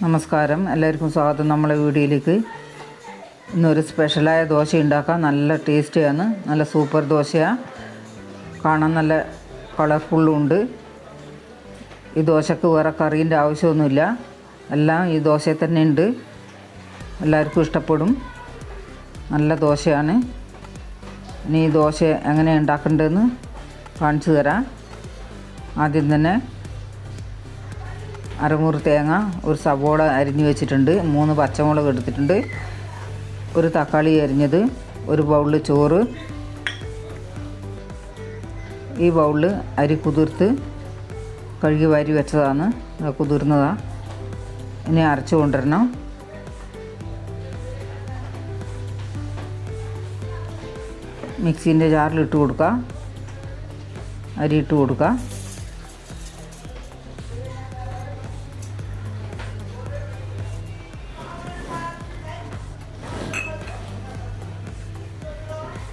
നമസ്കാരം. എല്ലാവർക്കും സ്വാഗതം നമ്മളെ വീഡിയോയിലേക്ക്. ഇന്നൊരു സ്പെഷ്യലായ ദോശ ഉണ്ടാക്കാം. നല്ല ടേസ്റ്റിയാണ്. നല്ല സൂപ്പർ ദോശയാണ് കാണാൻ നല്ല കളർഫുള്ളും ഉണ്ട്. ഈ ദോശക്ക് വേറെ കറീന്റെ ആവശ്യമൊന്നുമില്ല. എല്ലാം ഈ ദോശയിൽ തന്നെ ഉണ്ട്. എല്ലാവർക്കും ഇഷ്ടപ്പെടും. നല്ല ദോശയാണ്. ഇനി ഈ ദോശ എങ്ങനെ ഉണ്ടാക്കേണ്ടതെന്ന് കാണിച്ചു തരാം. ആദ്യം തന്നെ അരമുറി തേങ്ങ ഒരു സവോള അരിഞ്ഞു വെച്ചിട്ടുണ്ട്. മൂന്ന് പച്ചമുളക് എടുത്തിട്ടുണ്ട്. ഒരു തക്കാളി അരിഞ്ഞത് ഒരു ബൗളിൽ ചോറ്. ഈ ബൗളിൽ അരി കുതിർത്ത് കഴുകി വാരി വെച്ചതാണ്. കുതിർന്നതാണ് ഇനി അരച്ചു കൊണ്ടുവരണം. മിക്സീന്റെ ജാറിലിട്ട് കൊടുക്കുക അരി ഇട്ട് കൊടുക്കുക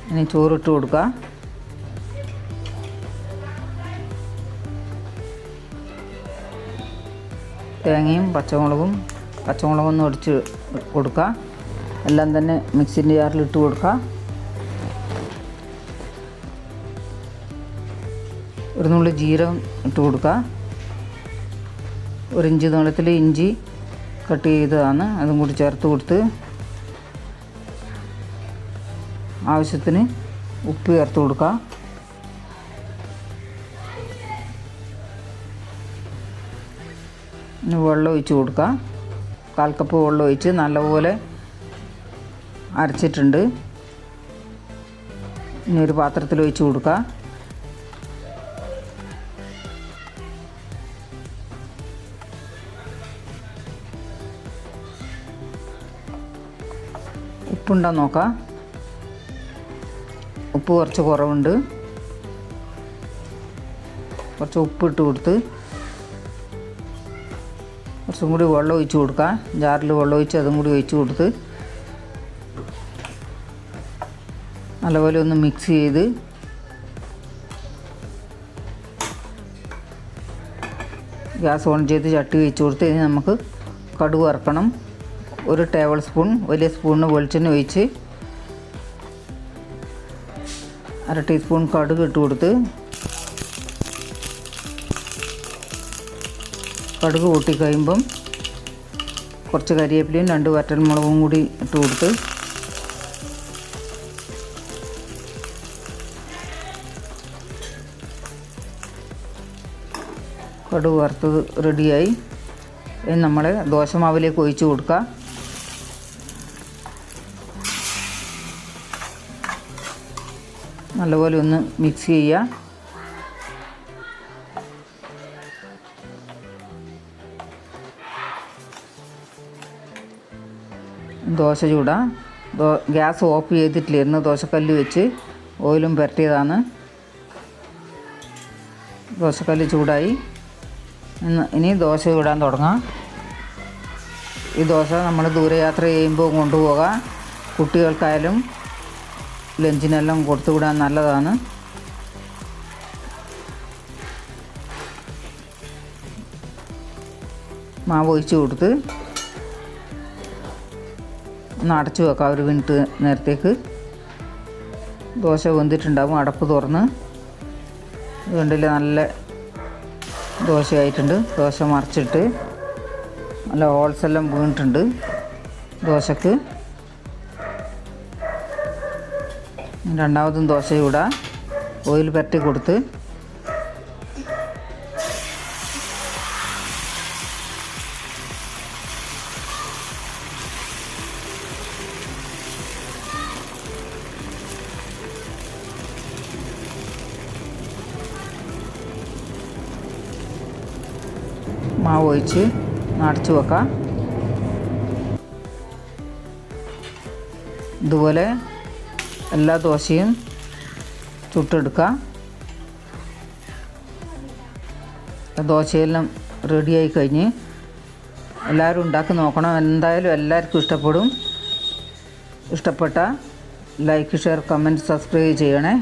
ഇനി ചോറിട്ട് കൊടുക്കുക തേങ്ങയും പച്ചമുളകും പച്ചമുളകൊന്നും ഒടിച്ച് കൊടുക്കുക എല്ലാം തന്നെ മിക്സിന്റെ ജാറിൽ ഇട്ട് കൊടുക്കുക ഒരു നുള്ളി ജീരകം ഇട്ട് കൊടുക്കുക ഒരു ഇഞ്ച് നീളത്തിൽ ഇഞ്ചി കട്ട് ചെയ്തതാണ്. അതും കൂടി ചേർത്ത് കൊടുത്ത് ആവശ്യത്തിന് ഉപ്പ് ചേർത്ത് കൊടുക്കുക വെള്ളം ഒഴിച്ച് കൊടുക്കുക കാൽ കപ്പ് വെള്ളം ഒഴിച്ച് നല്ലപോലെ അരച്ചിട്ടുണ്ട്. ഇനി ഒരു പാത്രത്തിൽ ഒഴിച്ച് കൊടുക്കുക ഉപ്പുണ്ടോ നോക്കാം. ഉപ്പ് കുറച്ച് കുറവുണ്ട്. കുറച്ച് ഉപ്പ് ഇട്ട് കൊടുത്ത് കുറച്ചും കൂടി വെള്ളം ഒഴിച്ച് കൊടുക്കാം ജാറിൽ വെള്ളം ഒഴിച്ച് അതും കൂടി ഒഴിച്ച് കൊടുത്ത് നല്ലപോലെ ഒന്ന് മിക്സ് ചെയ്ത് ഗ്യാസ് ഓൺ ചെയ്ത് ചട്ടി വെച്ച് കൊടുത്ത് ഇനി നമുക്ക് കടുക് വറക്കണം. ഒരു ടേബിൾ സ്പൂൺ വലിയ സ്പൂണിന് വെളിച്ചെണ്ണ ഒഴിച്ച് അര ടീസ്പൂൺ കടുക് ഇട്ട് കൊടുത്ത് കടുക് കൂട്ടി കുറച്ച് കരിവേപ്പിലയും രണ്ട് വറ്റൽമുളകും കൂടി ഇട്ട് കൊടുത്ത് കടുക് വറുത്തത് റെഡിയായി നമ്മൾ ദോശമാവിലേക്ക് ഒഴിച്ച് കൊടുക്കുക നല്ലപോലെ ഒന്ന് മിക്സ് ചെയ്യുക. ദോശ ചൂടാം. ദോ ഗ്യാസ് ഓഫ് ചെയ്തിട്ടില്ലായിരുന്നു ദോശക്കല്ല് വെച്ച് ഓയിലും പുരട്ടിയതാണ്. ദോശക്കല്ല് ചൂടായി. ഇനി ദോശ ചൂടാൻ തുടങ്ങാം. ഈ ദോശ നമ്മൾ ദൂരയാത്ര ചെയ്യുമ്പോൾ കൊണ്ടുപോകാം. കുട്ടികൾക്കായാലും ലഞ്ചിനെല്ലാം കൊടുത്തു വിടാൻ നല്ലതാണ്. മാവ് ഒഴിച്ച് കൊടുത്ത് ഒന്ന് അടച്ചു വെക്കാം ഒരു മിനിറ്റ് നേരത്തേക്ക്. ദോശ വെന്തിട്ടുണ്ടാവും അടപ്പ് തുറന്ന്. കണ്ടില്ല നല്ല ദോശയായിട്ടുണ്ട്. ദോശ മറിച്ചിട്ട് നല്ല ഹോൾസെല്ലാം വീണിട്ടുണ്ട് ദോശക്ക്. രണ്ടാമതും ദോശ ചൂടാം ഓയിൽ പരട്ടി കൊടുത്ത്. മാവ് ഒഴിച്ച് അടച്ചു വെക്കാം. ഇതുപോലെ എല്ലാ ദോശയും ചുട്ടെടുക്കുക. ദോശയെല്ലാം റെഡിയായി കഴിഞ്ഞ് എല്ലാവരും ഉണ്ടാക്കി നോക്കണം. എന്തായാലും എല്ലാവർക്കും ഇഷ്ടപ്പെടും. ഇഷ്ടപ്പെട്ട ലൈക്ക് ഷെയർ കമന്റ് സബ്സ്ക്രൈബ് ചെയ്യണേ.